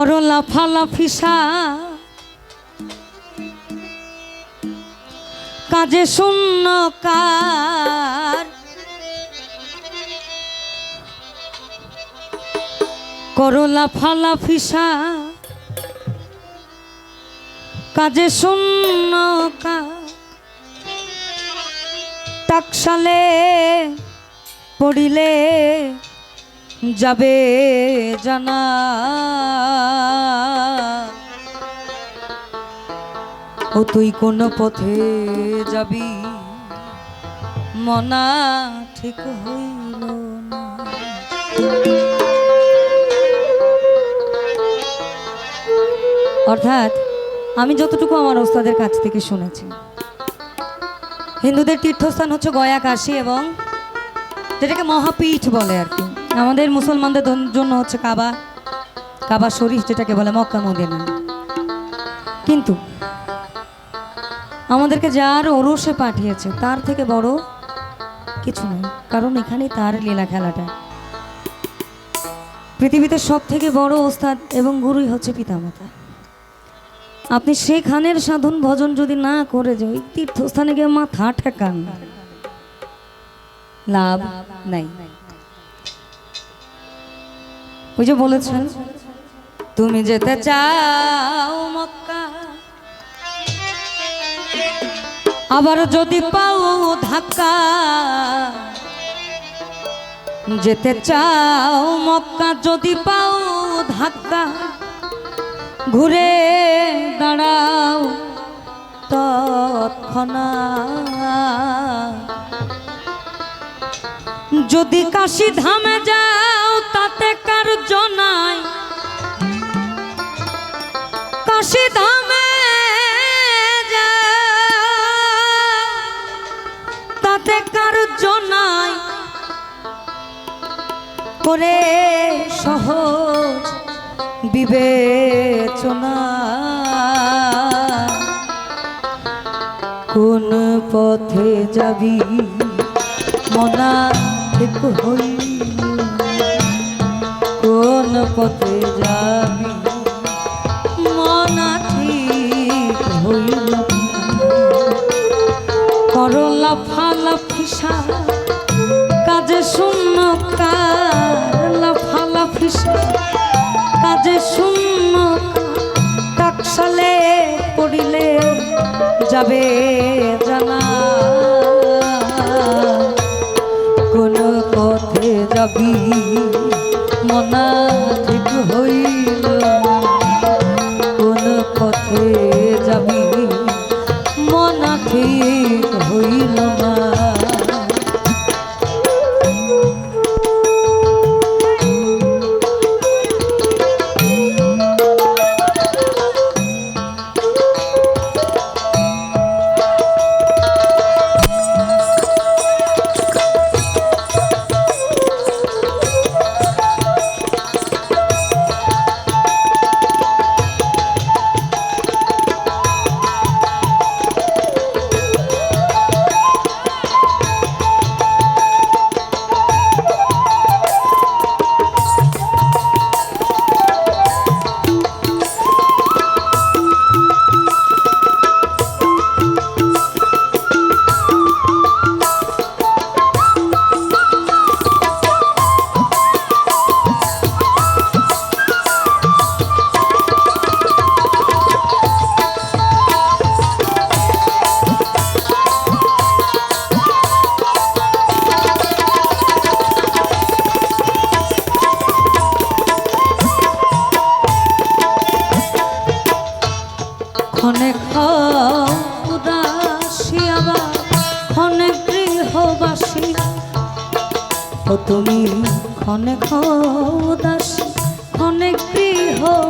করলা ফালা ফিসা। কাজে শূন্য কার। করলা ফালা ফিসা। কাজে শূন্য টাকশালে পড়িলে যাবে জানা। ও তুই কোন পথে যাবি? মনা ঠিক হইল না। অর্থাৎ আমি যতটুকু আমার ওস্তাদের কাছ থেকে শুনেছি। হিন্দুদের তীর্থস্থান হচ্ছে গয়া, কাশী এবং যেটাকে মহাপীঠ বলে আর কি। আমাদের মুসলমানদের জন্য হচ্ছে কাবা। কাবা শরীফ যেটাকে বলে মক্কা, মদিনা। কিন্তু আমাদেরকে যার ওরসে পাঠিয়েছে, তার থেকে বড় কিছু নেই কারণ এখানেই তার লীলা খেলাটা। পৃথিবীতে সব থেকে বড় ওস্তাদ এবং গুরুই হচ্ছে পিতামাতা। আপনি সেখানের সাধন ভজন যদি না করে যাই তীর্থস্থানে গিয়ে মাথা ঠেকান, লাভ নাই। ওই যে বলেছেন, তুমি যেতে চাও মক্কা, আবার যদি পাও ধাক্কা, যেতে চাও মক্কা, যদি পাও ধাক্কা, ঘুরে দাঁড়াও তৎক্ষণা যদি কাশি ধামে যাও তাতে কার জনাই। কাশি ধামে তাতে কার জনাই। করে সহজ বিবেচনা। কোন পথে যাবি? মনা ঠিক হইল। কোন পথে যাবি। মনা ঠিক হইল করলা ফালা ফিসা, কাজে শূন্য কারলা ফালা কাজে শূন্য টাকশালে পড়িলে যাবে জানা। কোন পথে যাবি? মনা ঠিক হইল।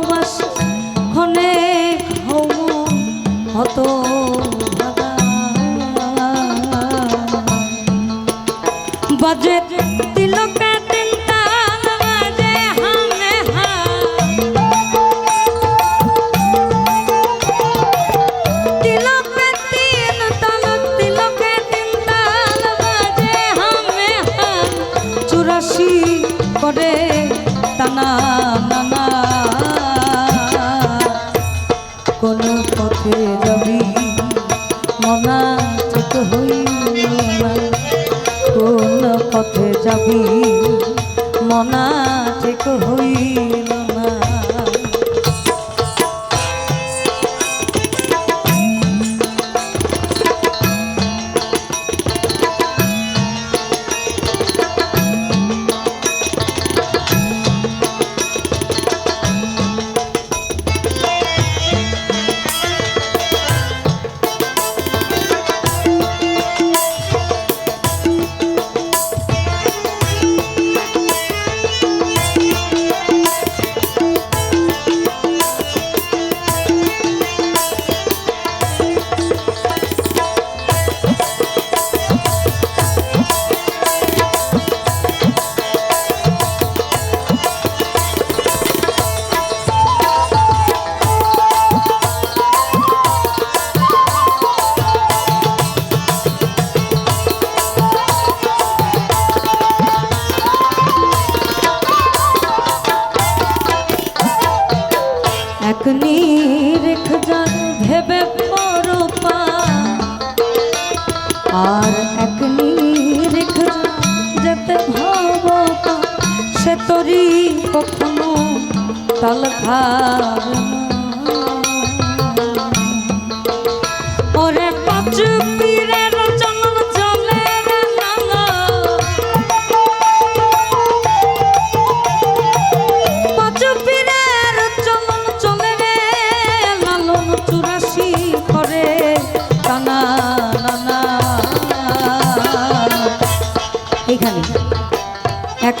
গৃহবাসী ক্ষণে হত বাজে কোন পথে যাবি। মনা চোখ হইয়া কোন পথে যাবি? মনা চেক হইল তাল খাবে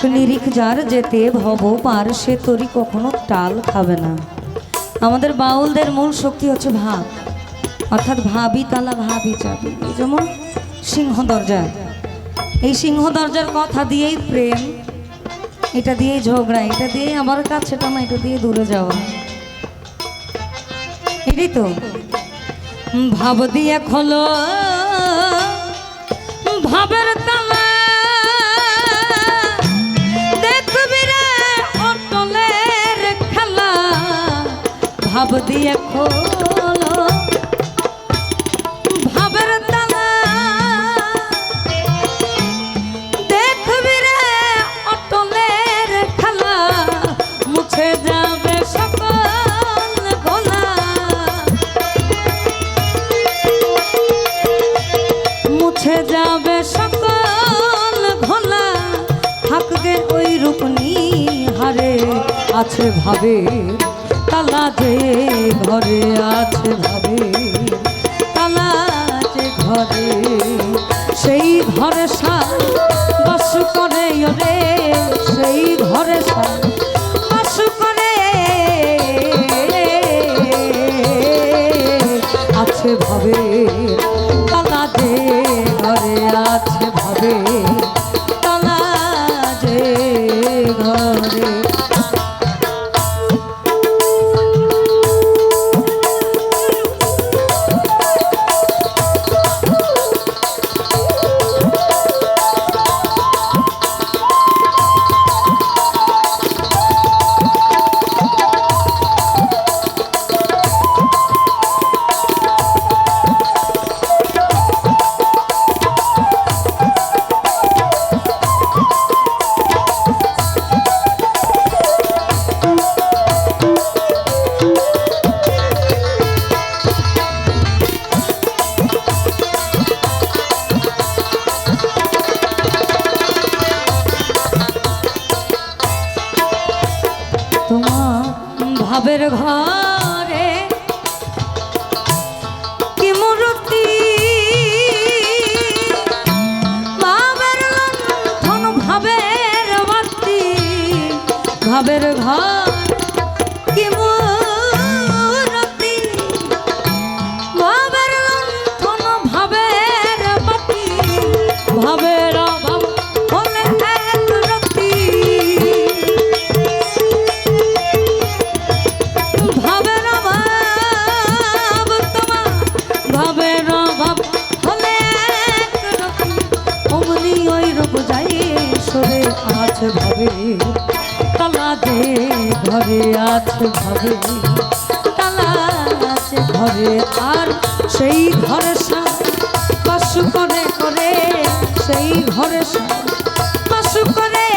নিরিখ যার যেতে ভব পার, সে তরি কখনো টাল খাবে না। আমাদের বাউলদের মূল শক্তি হচ্ছে ভাব। অর্থাৎ ভাবি তালা, ভাবি চাবি। যেমন সিংহ দরজা। এই সিংহ দরজার কথা দিয়েই প্রেম, এটা দিয়েই ঝগড়া, এটা দিয়েই আমার কাছে টানা এটা দিয়ে দূরে যাওয়া। এটাই তো। ভাব দিয়ে খোলো, ভাবের তালা ভাব দিয়ে খোলো। ভাবের তালা। দেখবি রে অটলের খেলা। মুছে যাবে সকল গোলা মুছে যাবে সকল ঘোলা থাকবে ওই রূপনি হারে আছে ভাবে তালা যে ঘরে আছে ভাবে তালা যে ঘরে, সেই ঘরে সা বাস করে সেই ঘরে সা আছে ভাবে তালা আছে ঘরে আর সেই ঘরে বাস করে করে, সেই ঘরে বাস করে।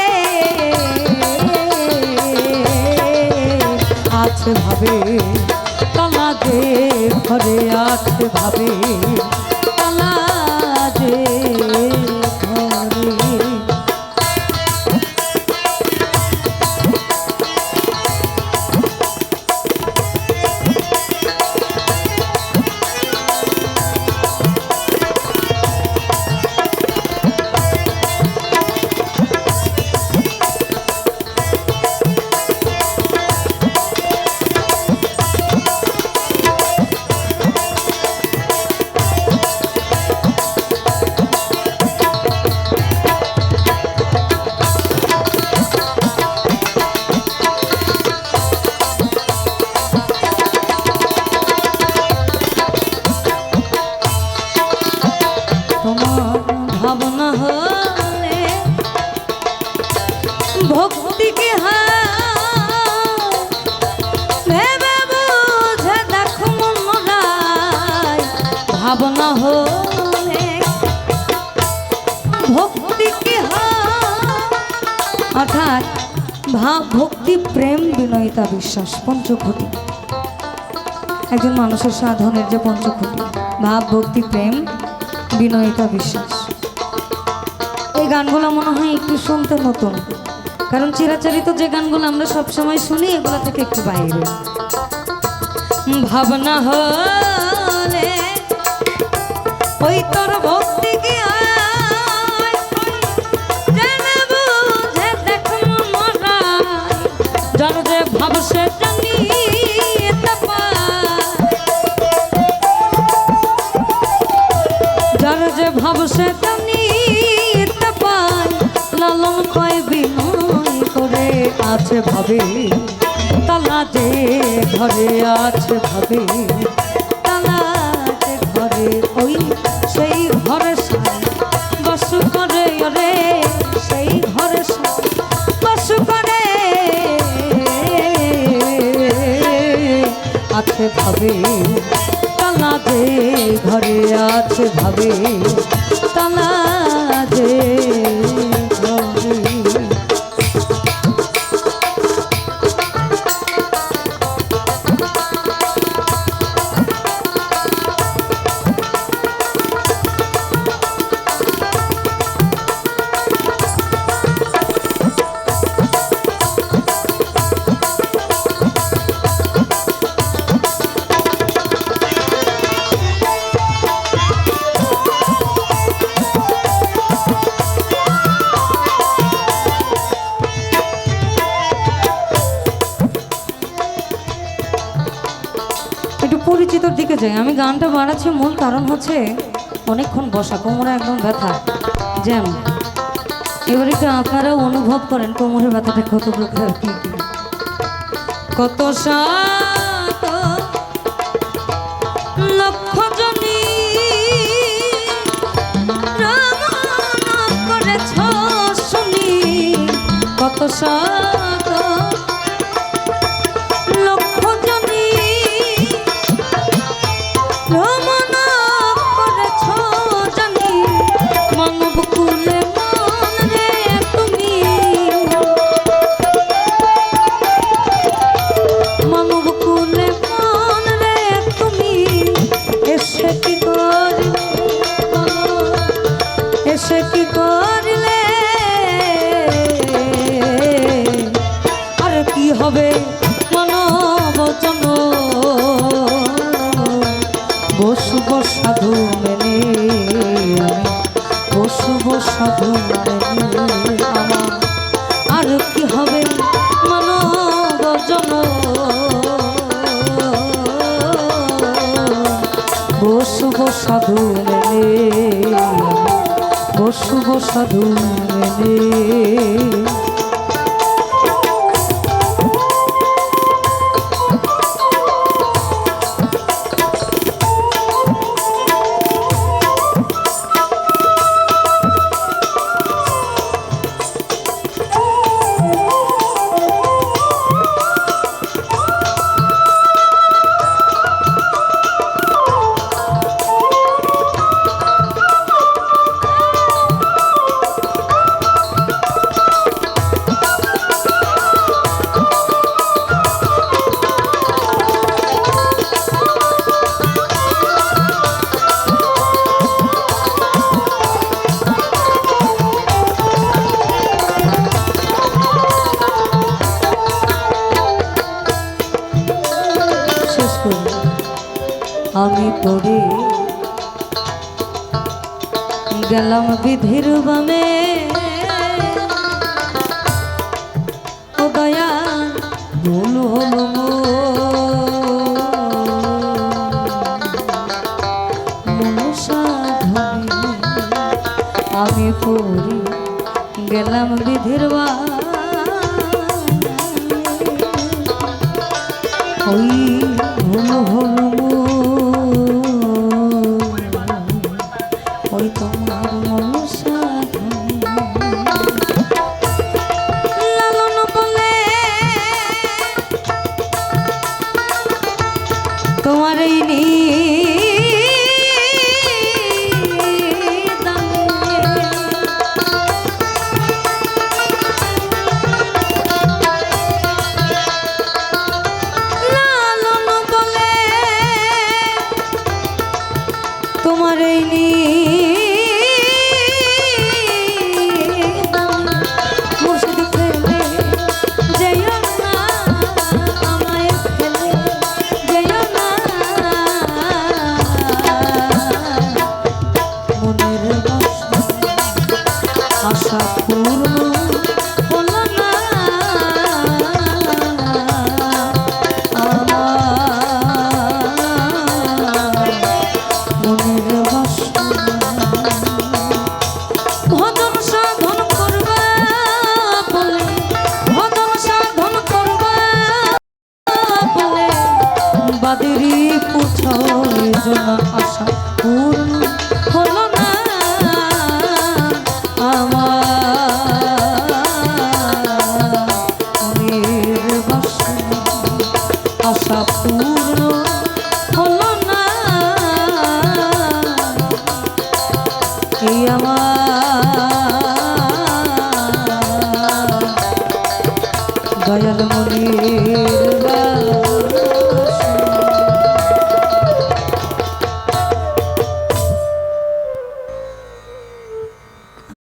আছে ভাবে তালা যে ঘরে আছে ভাবে ভক্তি কি ভেবে বুঝে দেখো মনরায় ভাবনা হলে ভক্তি কি হয় অর্থাৎ ভাব ভক্তি, প্রেম, বিনয়িতা, বিশ্বাস পঞ্চক্ষতি একজন মানুষের সাধনের যে পঞ্চক্ষতি ভাব, ভক্তি, প্রেম, বিনয়িতা, বিশ্বাস। এই গানগুলো মনে হয় একটু শুনতে নতুন। কারণ চিরাচরিত যে গানগুলো আমরা সবসময় শুনি, এগুলো থেকে একটু বাইরে। ভাবনা হলে ওই তোর ভক্তি কি যার যে ভাব সে লালন কয় আছে ভাবে, তালা যে ঘরে আছে ভাবে, তালা যে ঘরে ওই সেই ঘরে বস করে রে সেই ঘরে বস করে আছে ভাবে, তালা যে ঘরে আছে ভাবে, তালা পরিচিতর আমি গানটা বাড়াচ্ছি মূল কারণ হচ্ছে অনেকক্ষণ বসা, কোমরে একদম ব্যথা। জ্যাম। এবার একটু আপনারা অনুভব করেন কোমরের ব্যথাটা কত প্রকার। কত সাত, লক্ষ জনী কত সাত সাধু আমি বসব সাধু মেনে পড়ে। গেলাম বিধির বামে তোমার এই